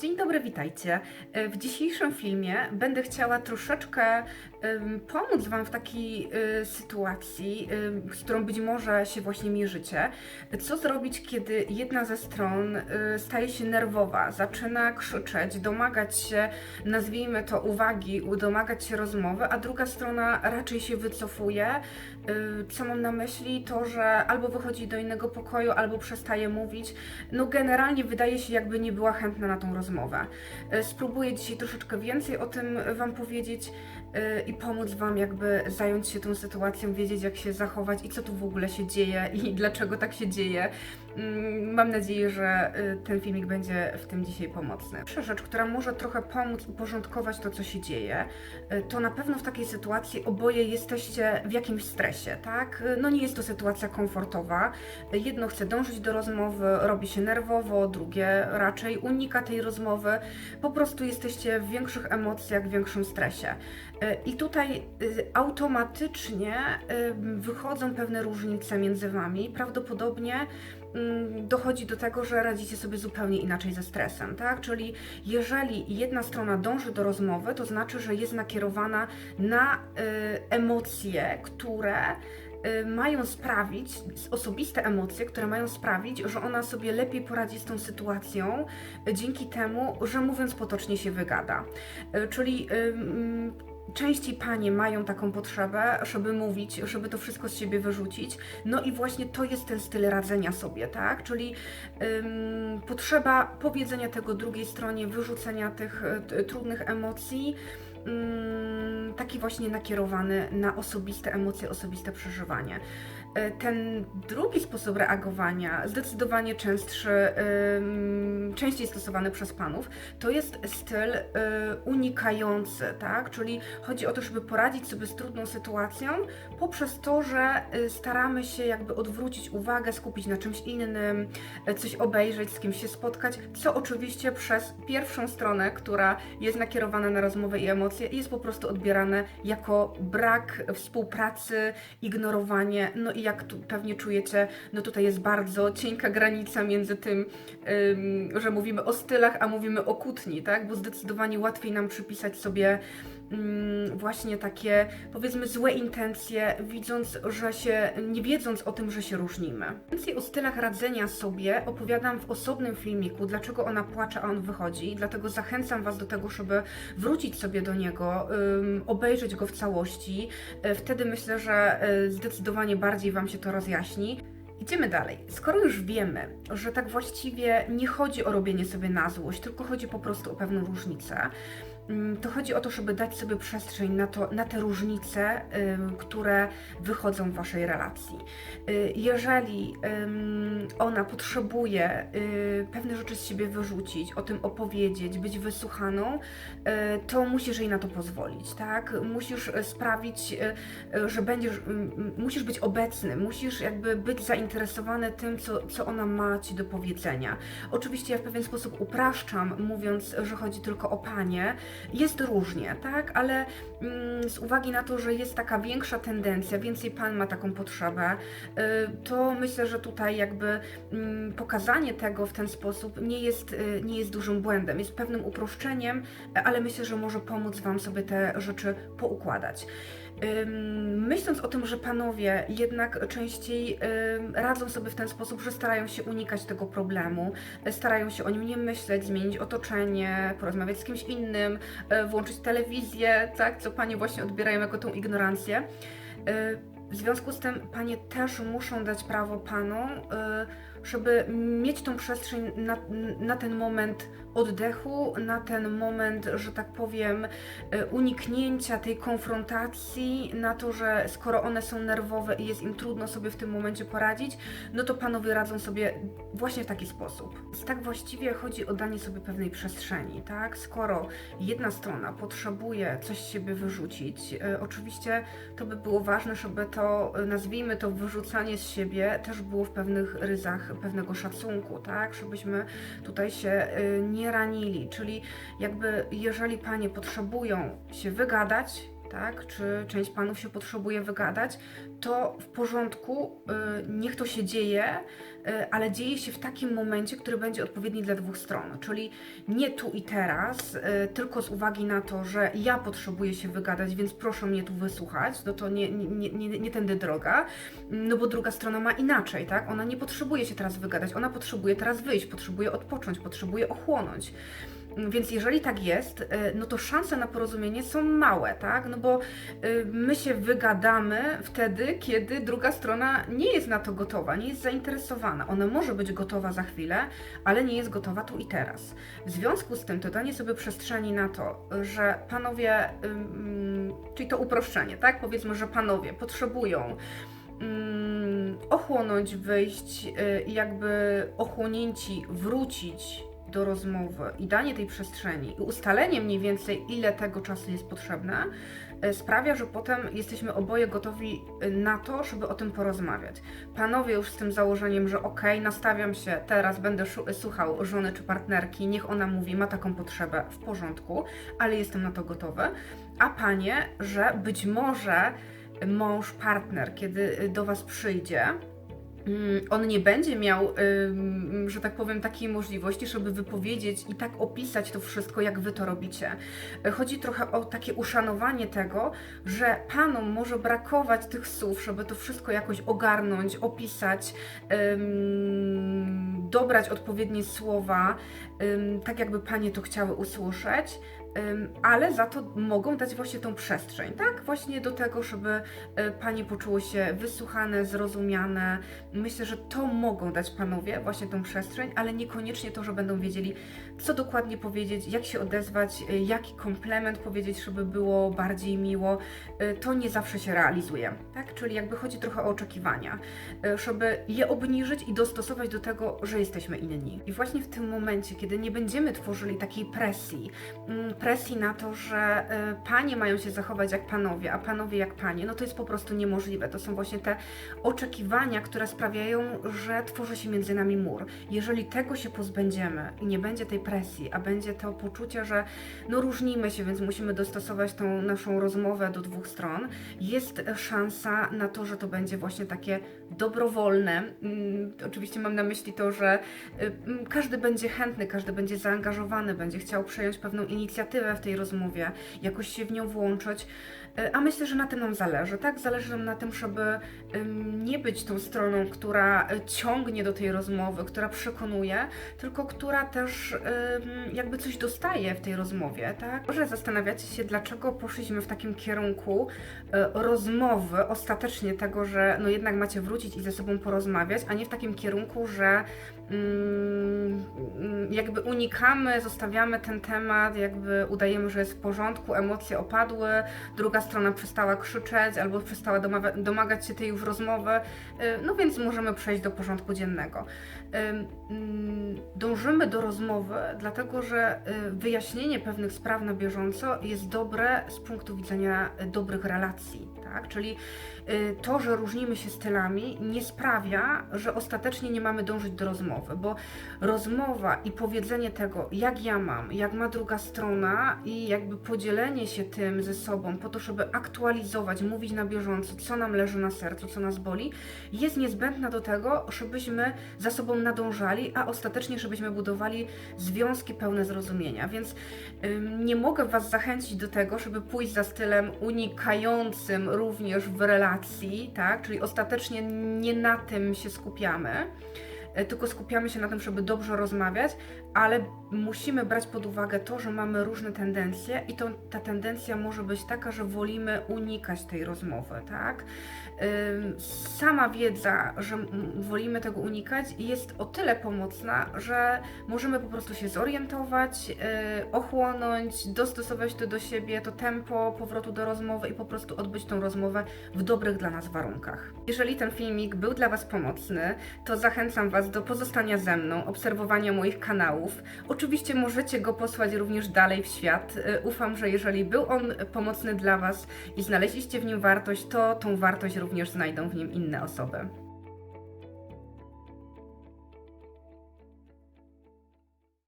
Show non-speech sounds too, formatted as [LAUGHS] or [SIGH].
Dzień dobry, witajcie. E, W dzisiejszym filmie będę chciała troszeczkę pomóc Wam w takiej e, sytuacji, em, z którą być może się właśnie mierzycie. Co zrobić, kiedy jedna ze stron e, staje się nerwowa, zaczyna krzyczeć, domagać się, nazwijmy to uwagi, domagać się rozmowy, a druga strona raczej się wycofuje. Co mam na myśli? To, że albo wychodzi do innego pokoju, albo przestaje mówić. No generalnie wydaje się, jakby nie była chętna na tą rozmowę. Spróbuję dzisiaj troszeczkę więcej o tym Wam powiedzieć i pomóc Wam jakby zająć się tą sytuacją, wiedzieć jak się zachować i co tu w ogóle się dzieje i [LAUGHS] dlaczego tak się dzieje. Mm, Mam nadzieję, że e, ten filmik będzie w tym dzisiaj pomocny. Pierwsza rzecz, która może trochę pomóc uporządkować to, co się dzieje, e, to na pewno w takiej sytuacji oboje jesteście w jakimś stresie, tak? E, No nie jest to sytuacja komfortowa. Jedno chce dążyć do rozmowy, robi się nerwowo, drugie raczej unika tej rozmowy. Po prostu jesteście w większych emocjach, w większym stresie. I tutaj automatycznie wychodzą pewne różnice między Wami. Prawdopodobnie dochodzi do tego, że radzicie sobie zupełnie inaczej ze stresem, tak? Czyli jeżeli jedna strona dąży do rozmowy, to znaczy, że jest nakierowana na y, emocje, które y, mają sprawić, osobiste emocje, które mają sprawić, że ona sobie lepiej poradzi z tą sytuacją y, dzięki temu, że mówiąc potocznie się wygada. Czyli mm, Częściej panie mają taką potrzebę, żeby mówić, żeby to wszystko z siebie wyrzucić. No i właśnie to jest ten styl radzenia sobie, tak? Czyli ym, potrzeba powiedzenia tego drugiej stronie, wyrzucenia tych y, trudnych emocji. Ym, Taki właśnie nakierowany na osobiste emocje, osobiste przeżywanie. Y, Ten drugi sposób reagowania, zdecydowanie częstszy, częściej stosowany przez panów, to jest styl y, unikający, tak? Czyli chodzi o to, żeby poradzić sobie z trudną sytuacją poprzez to, że y, staramy się jakby odwrócić uwagę, skupić na czymś innym, y, coś obejrzeć, z kimś się spotkać, co oczywiście przez pierwszą stronę, która jest nakierowana na rozmowę i emocje, jest po prostu odbierane jako brak współpracy, ignorowanie, no i jak tu pewnie czujecie, no tutaj jest bardzo cienka granica między tym, ym, że mówimy o stylach, a mówimy o kłótni, tak? Bo zdecydowanie łatwiej nam przypisać sobie mm, właśnie takie, powiedzmy, złe intencje, widząc, że się, nie wiedząc o tym, że się różnimy. Więcej o stylach radzenia sobie opowiadam w osobnym filmiku, dlaczego ona płacze, a on wychodzi, dlatego zachęcam Was do tego, żeby wrócić sobie do niego, obejrzeć go w całości. E, Wtedy myślę, że e, zdecydowanie bardziej Wam się to rozjaśni. Idziemy dalej. Skoro już wiemy, że tak właściwie nie chodzi o robienie sobie na złość, tylko chodzi po prostu o pewną różnicę, to chodzi o to, żeby dać sobie przestrzeń na, to, na te różnice, które wychodzą w Waszej relacji. Y, Jeżeli ona potrzebuje y, pewne rzeczy z siebie wyrzucić, o tym opowiedzieć, być wysłuchaną, y, to musisz jej na to pozwolić, tak? Musisz y, sprawić, y, że będziesz, musisz być obecny, musisz jakby być zainteresowany tym, co, co ona ma Ci do powiedzenia. Oczywiście ja w pewien sposób upraszczam, mówiąc, że chodzi tylko o panie. Jest różnie, tak? Ale mm, z uwagi na to, że jest taka większa tendencja, więcej pan ma taką potrzebę, y, to myślę, że tutaj jakby mm, pokazanie tego w ten sposób nie jest, y, nie jest dużym błędem, jest pewnym uproszczeniem, ale myślę, że może pomóc Wam sobie te rzeczy poukładać. Myśląc o tym, że panowie jednak częściej radzą sobie w ten sposób, że starają się unikać tego problemu, starają się o nim nie myśleć, zmienić otoczenie, porozmawiać z kimś innym, y, włączyć telewizję, tak, co panie właśnie odbierają jako tą ignorancję. Y, W związku z tym panie też muszą dać prawo panom, y, żeby mieć tą przestrzeń na, na ten moment oddechu, na ten moment, że tak powiem, y, uniknięcia tej konfrontacji, na to, że skoro one są nerwowe i jest im trudno sobie w tym momencie poradzić, no to panowie radzą sobie właśnie w taki sposób. Więc tak właściwie chodzi o danie sobie pewnej przestrzeni, tak? Skoro jedna strona potrzebuje coś z siebie wyrzucić, y, oczywiście to by było ważne, żeby to, y, nazwijmy to wyrzucanie z siebie, też było w pewnych ryzach pewnego szacunku, tak? Żebyśmy tutaj się y, nie ranili, czyli jakby jeżeli panie potrzebują się wygadać, tak? Czy część panów się potrzebuje wygadać, to w porządku, y, niech to się dzieje, y, ale dzieje się w takim momencie, który będzie odpowiedni dla dwóch stron. Czyli nie tu i teraz, y, tylko z uwagi na to, że ja potrzebuję się wygadać, więc proszę mnie tu wysłuchać, no to nie, nie, nie, nie tędy droga, no bo druga strona ma inaczej, tak? Ona nie potrzebuje się teraz wygadać, ona potrzebuje teraz wyjść, potrzebuje odpocząć, potrzebuje ochłonąć. Więc jeżeli tak jest, y, no to szanse na porozumienie są małe, tak? No bo y, my się wygadamy wtedy, kiedy druga strona nie jest na to gotowa, nie jest zainteresowana. Ona może być gotowa za chwilę, ale nie jest gotowa tu i teraz. W związku z tym to danie sobie przestrzeni na to, że panowie, czyli to uproszczenie, tak? Powiedzmy, że panowie potrzebują ochłonąć, wyjść y, jakby ochłonięci wrócić do rozmowy i danie tej przestrzeni i ustalenie mniej więcej, ile tego czasu jest potrzebne, e, sprawia, że potem jesteśmy oboje gotowi e, na to, żeby o tym porozmawiać. Panowie już z tym założeniem, że okej, okay, nastawiam się, teraz będę słuchał żony czy partnerki, niech ona mówi, ma taką potrzebę, w porządku, ale jestem na to gotowy. A panie, że być może mąż, partner, kiedy do Was przyjdzie, on nie będzie miał, że tak powiem, takiej możliwości, żeby wypowiedzieć i tak opisać to wszystko, jak wy to robicie. Chodzi trochę o takie uszanowanie tego, że panom może brakować tych słów, żeby to wszystko jakoś ogarnąć, opisać, dobrać odpowiednie słowa, tak jakby panie to chciały usłyszeć ale za to mogą dać właśnie tą przestrzeń, tak? Właśnie do tego, żeby e, panie poczuły się wysłuchane, zrozumiane. Myślę, że to mogą dać panowie, właśnie tą przestrzeń, ale niekoniecznie to, że będą wiedzieli, co dokładnie powiedzieć, jak się odezwać, e, jaki komplement powiedzieć, żeby było bardziej miło. E, to nie zawsze się realizuje, tak? Czyli jakby chodzi trochę o oczekiwania, żeby je obniżyć i dostosować do tego, że jesteśmy inni. I właśnie w tym momencie, kiedy nie będziemy tworzyli takiej presji, mm, presji na to, że y, panie mają się zachować jak panowie, a panowie jak panie, no to jest po prostu niemożliwe. To są właśnie te oczekiwania, które sprawiają, że tworzy się między nami mur. Jeżeli tego się pozbędziemy i nie będzie tej presji, a będzie to poczucie, że no różnimy się, więc musimy dostosować tą naszą rozmowę do dwóch stron, jest szansa na to, że to będzie właśnie takie dobrowolne. Mm, oczywiście mam na myśli to, że y, mm, każdy będzie chętny, każdy będzie zaangażowany, będzie chciał przejąć pewną inicjatywę w tej rozmowie, jakoś się w nią włączyć. Y, a myślę, że na tym nam zależy, tak? Zależy nam na tym, żeby nie być tą stroną, która ciągnie do tej rozmowy, która przekonuje, tylko która też jakby coś dostaje w tej rozmowie, tak? Może zastanawiacie się, dlaczego poszliśmy w takim kierunku rozmowy, ostatecznie tego, że no jednak macie wrócić i ze sobą porozmawiać, a nie w takim kierunku, że mm, jakby unikamy, zostawiamy ten temat, jakby udajemy, że jest w porządku, emocje opadły, druga strona przestała krzyczeć albo przestała domagać się tej już rozmowy, y, no więc możemy przejść do porządku dziennego. Mm, dążymy do rozmowy, dlatego że y, wyjaśnienie pewnych spraw na bieżąco jest dobre z punktu widzenia dobrych relacji, tak? Czyli y, to, że różnimy się stylami, nie sprawia, że ostatecznie nie mamy dążyć do rozmowy, bo rozmowa i powiedzenie tego, jak ja mam, jak ma druga strona i jakby podzielenie się tym ze sobą po to, żeby aktualizować, mówić na bieżąco, co nam leży na sercu, co nas boli, jest niezbędna do tego, żebyśmy za sobą nadążali, a ostatecznie, żebyśmy budowali związki pełne zrozumienia. Więc ym, nie mogę Was zachęcić do tego, żeby pójść za stylem unikającym również w relacji, tak? Czyli ostatecznie nie na tym się skupiamy tylko skupiamy się na tym, żeby dobrze rozmawiać, ale musimy brać pod uwagę to, że mamy różne tendencje i to, ta tendencja może być taka, że wolimy unikać tej rozmowy, tak? Sama wiedza, że wolimy tego unikać, jest o tyle pomocna, że możemy po prostu się zorientować, y, ochłonąć, dostosować to do siebie, to tempo powrotu do rozmowy i po prostu odbyć tą rozmowę w dobrych dla nas warunkach. Jeżeli ten filmik był dla Was pomocny, to zachęcam Was do pozostania ze mną, obserwowania moich kanałów. Oczywiście możecie go posłać również dalej w świat. Y, ufam, że jeżeli był on pomocny dla Was i znaleźliście w nim wartość, to tą wartość również znajdą w nim inne osoby.